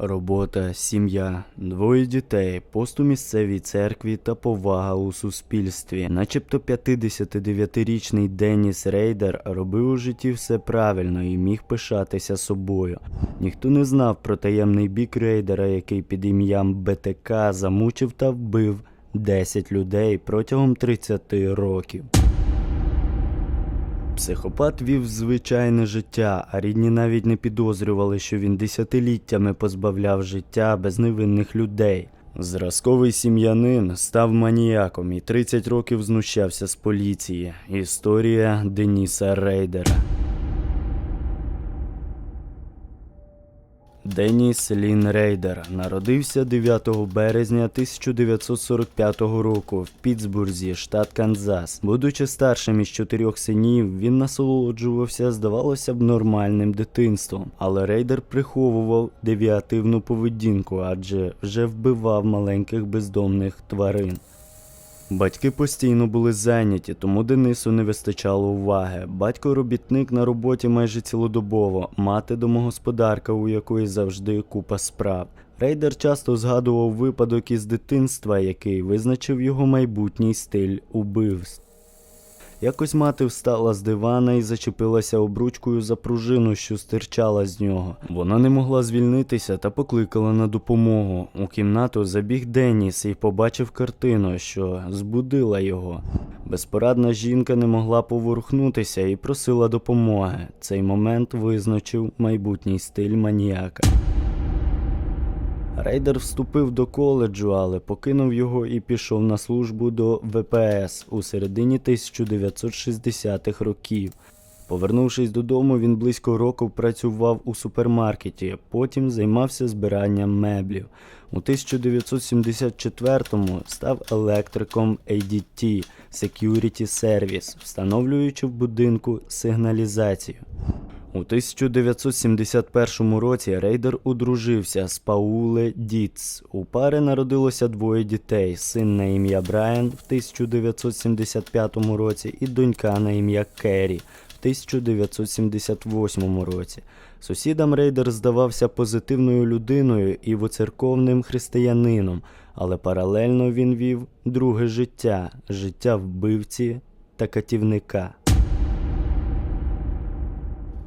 робота, сім'я, двоє дітей, пост у місцевій церкві та повага у суспільстві. Начебто 59-річний Деніс Рейдер робив у житті все правильно і міг пишатися собою. Ніхто не знав про таємний бік рейдера, який під ім'ям БТК замучив та вбив 10 людей протягом 30 років. Психопат вів звичайне життя, а рідні навіть не підозрювали, що він десятиліттями позбавляв життя безневинних людей. Зразковий сім'янин став маніяком і 30 років знущався з поліції. Історія Деніса Рейдера. Деніс Лін Рейдер народився 9 березня 1945 року в Пітсбурзі, штат Канзас. Будучи старшим із чотирьох синів, він насолоджувався, здавалося б, нормальним дитинством. Але Рейдер приховував девіативну поведінку, адже вже вбивав маленьких бездомних тварин. Батьки постійно були зайняті, тому Денису не вистачало уваги. Батько робітник на роботі майже цілодобово, мати домогосподарка, у якої завжди купа справ. Рейдер часто згадував випадок із дитинства, який визначив його майбутній стиль убивств. Якось мати встала з дивана і зачепилася обручкою за пружину, що стирчала з нього. Вона не могла звільнитися та покликала на допомогу. У кімнату забіг Деніс і побачив картину, що збудила його. Безпорадна жінка не могла поворухнутися і просила допомоги. Цей момент визначив майбутній стиль маніяка. Рейдер вступив до коледжу, але покинув його і пішов на службу до ВПС у середині 1960-х років. Повернувшись додому, він близько року працював у супермаркеті, потім займався збиранням меблів. У 1974-му став електриком ADT Security Service, встановлюючи в будинку сигналізацію. У 1971 році Рейдер одружився з Пауле Діц. У пари народилося двоє дітей: син на ім'я Брайан в 1975 році і донька на ім'я Керрі в 1978 році. Сусідам Рейдер здавався позитивною людиною і воцерковним християнином, але паралельно він вів друге життя життя вбивці та катівника.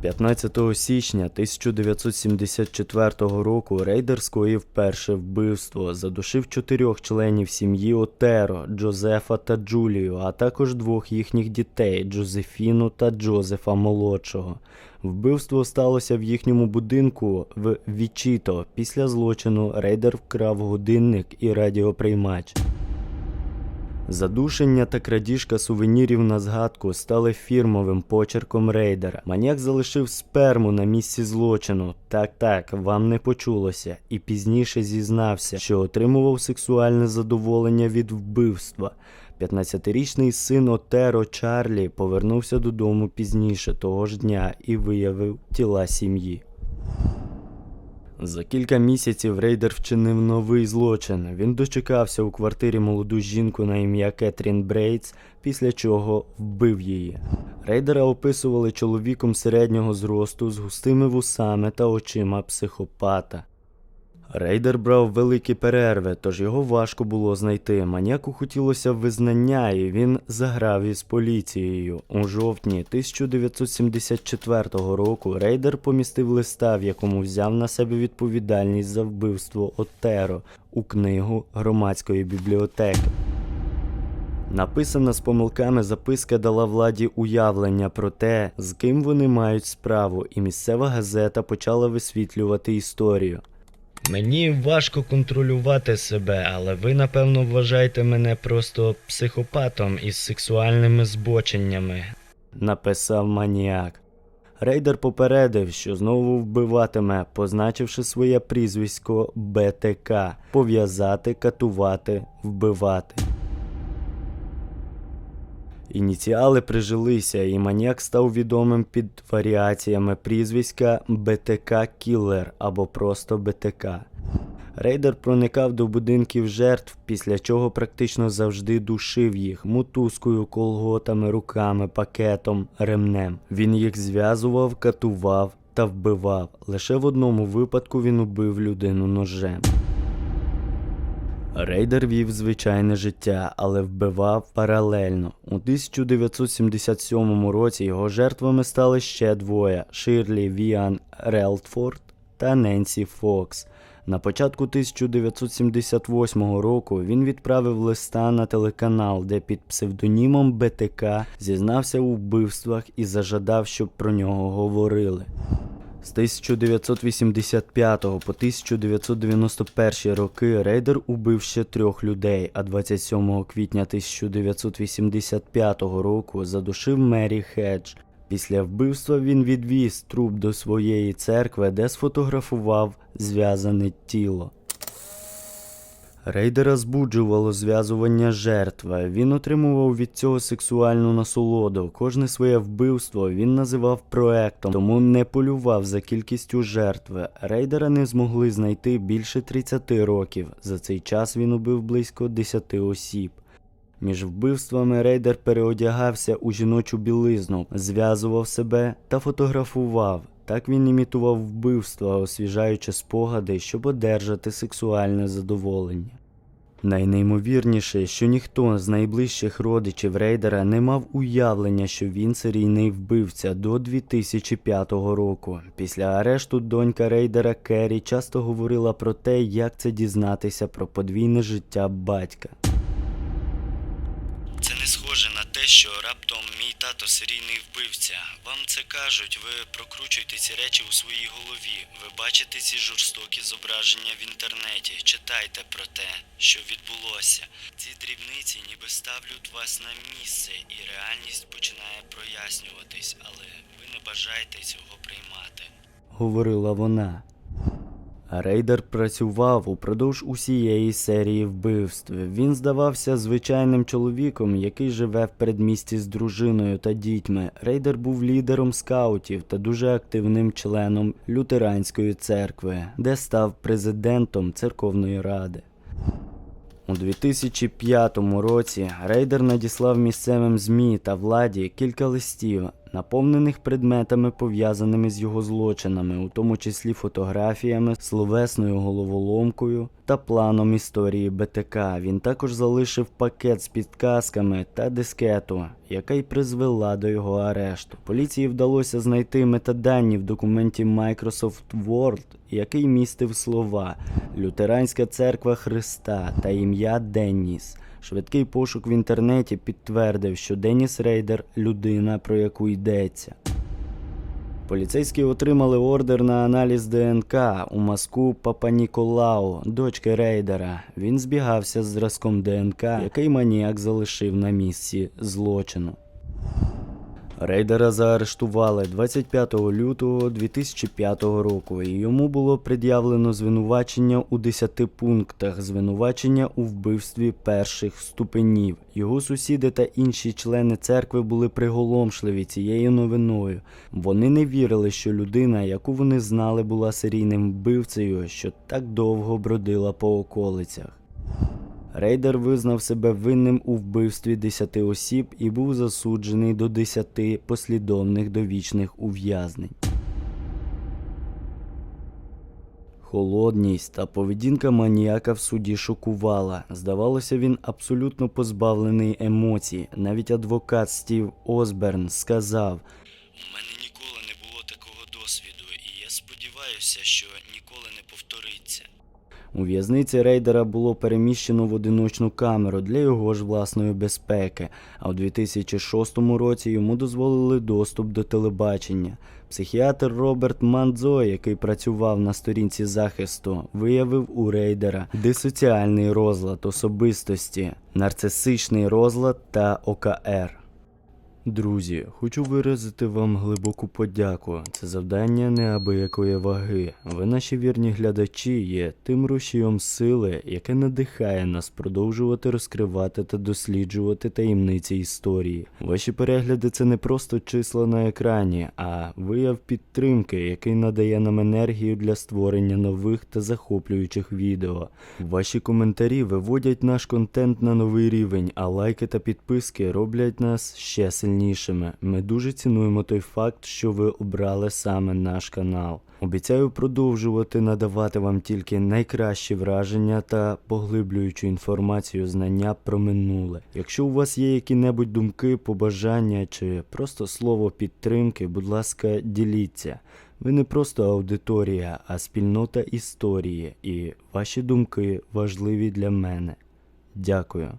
15 січня 1974 року Рейдер скоїв перше вбивство, задушив чотирьох членів сім'ї Отеро, Джозефа та Джулію, а також двох їхніх дітей Джозефіну та Джозефа молодшого. Вбивство сталося в їхньому будинку в Вічіто. Після злочину Рейдер вкрав годинник і радіоприймач. Задушення та крадіжка сувенірів на згадку стали фірмовим почерком рейдера. Маніяк залишив сперму на місці злочину. Так, так, вам не почулося, і пізніше зізнався, що отримував сексуальне задоволення від вбивства. 15-річний син Отеро Чарлі повернувся додому пізніше того ж дня і виявив тіла сім'ї. За кілька місяців рейдер вчинив новий злочин. Він дочекався у квартирі молоду жінку на ім'я Кетрін Брейтс, після чого вбив її. Рейдера описували чоловіком середнього зросту з густими вусами та очима психопата. Рейдер брав великі перерви, тож його важко було знайти. Маніяку хотілося визнання, і він заграв із поліцією. У жовтні 1974 року Рейдер помістив листа, в якому взяв на себе відповідальність за вбивство Отеро у книгу громадської бібліотеки. Написана з помилками записка дала владі уявлення про те, з ким вони мають справу, і місцева газета почала висвітлювати історію. Мені важко контролювати себе, але ви, напевно, вважаєте мене просто психопатом із сексуальними збоченнями, написав маніяк. Рейдер попередив, що знову вбиватиме, позначивши своє прізвисько БТК пов'язати, катувати, вбивати. Ініціали прижилися, і маніяк став відомим під варіаціями прізвиська БТК Кіллер або просто БТК. Рейдер проникав до будинків жертв, після чого практично завжди душив їх мотузкою, колготами, руками, пакетом, ремнем. Він їх зв'язував, катував та вбивав. Лише в одному випадку він убив людину ножем. Рейдер вів звичайне життя, але вбивав паралельно. У 1977 році його жертвами стали ще двоє: Ширлі Віан Релтфорд та Ненсі Фокс. На початку 1978 року він відправив листа на телеканал, де під псевдонімом БТК зізнався у вбивствах і зажадав, щоб про нього говорили. З 1985 по 1991 роки рейдер убив ще трьох людей, а 27 квітня 1985 року задушив Мері Хедж. Після вбивства він відвіз труп до своєї церкви, де сфотографував зв'язане тіло. Рейдера збуджувало зв'язування жертви. Він отримував від цього сексуальну насолоду. Кожне своє вбивство він називав проектом, тому не полював за кількістю жертви. Рейдера не змогли знайти більше 30 років. За цей час він убив близько 10 осіб. Між вбивствами рейдер переодягався у жіночу білизну, зв'язував себе та фотографував. Так він імітував вбивства, освіжаючи спогади, щоб одержати сексуальне задоволення. Найнеймовірніше, що ніхто з найближчих родичів рейдера не мав уявлення, що він серійний вбивця до 2005 року. Після арешту донька рейдера Керрі часто говорила про те, як це дізнатися про подвійне життя батька. Схоже на те, що раптом мій тато серійний вбивця. Вам це кажуть, ви прокручуєте ці речі у своїй голові. Ви бачите ці жорстокі зображення в інтернеті, читайте про те, що відбулося. Ці дрібниці ніби ставлять вас на місце, і реальність починає прояснюватись, але ви не бажаєте цього приймати. говорила вона. Рейдер працював упродовж усієї серії вбивств. Він здавався звичайним чоловіком, який живе в передмісті з дружиною та дітьми. Рейдер був лідером скаутів та дуже активним членом лютеранської церкви, де став президентом церковної ради. У 2005 році рейдер надіслав місцевим ЗМІ та владі кілька листів, наповнених предметами, пов'язаними з його злочинами, у тому числі фотографіями, словесною головоломкою та планом історії БТК. Він також залишив пакет з підказками та дискету, яка й призвела до його арешту. Поліції вдалося знайти метадані в документі Microsoft Word, який містив слова Лютеранська церква Христа та ім'я Денніс. Швидкий пошук в інтернеті підтвердив, що Деніс Рейдер людина, про яку йдеться. Поліцейські отримали ордер на аналіз ДНК у мазку Папа Ніколау, дочки рейдера. Він збігався з зразком ДНК, який маніяк залишив на місці злочину. Рейдера заарештували 25 лютого 2005 року, і йому було пред'явлено звинувачення у 10 пунктах, звинувачення у вбивстві перших ступенів. Його сусіди та інші члени церкви були приголомшливі цією новиною. Вони не вірили, що людина, яку вони знали, була серійним вбивцею, що так довго бродила по околицях. Рейдер визнав себе винним у вбивстві 10 осіб і був засуджений до 10 послідовних довічних ув'язнень. Холодність та поведінка маніяка в суді шокувала. Здавалося, він абсолютно позбавлений емоцій. Навіть адвокат Стів Осберн сказав: У мене ніколи не було такого досвіду, і я сподіваюся, що ніколи не повториться. У в'язниці рейдера було переміщено в одиночну камеру для його ж власної безпеки, а у 2006 році йому дозволили доступ до телебачення. Психіатр Роберт Мандзо, який працював на сторінці захисту, виявив у рейдера дисоціальний розлад особистості, нарцисичний розлад та ОКР. Друзі, хочу виразити вам глибоку подяку. Це завдання неабиякої ваги. Ви, наші вірні глядачі, є тим рушієм сили, яке надихає нас продовжувати розкривати та досліджувати таємниці історії. Ваші перегляди це не просто числа на екрані, а вияв підтримки, який надає нам енергію для створення нових та захоплюючих відео. Ваші коментарі виводять наш контент на новий рівень, а лайки та підписки роблять нас ще сильнішими сильнішими. Ми дуже цінуємо той факт, що ви обрали саме наш канал. Обіцяю продовжувати надавати вам тільки найкращі враження та поглиблюючу інформацію знання про минуле. Якщо у вас є які-небудь думки, побажання чи просто слово підтримки, будь ласка, діліться. Ви не просто аудиторія, а спільнота історії, і ваші думки важливі для мене. Дякую.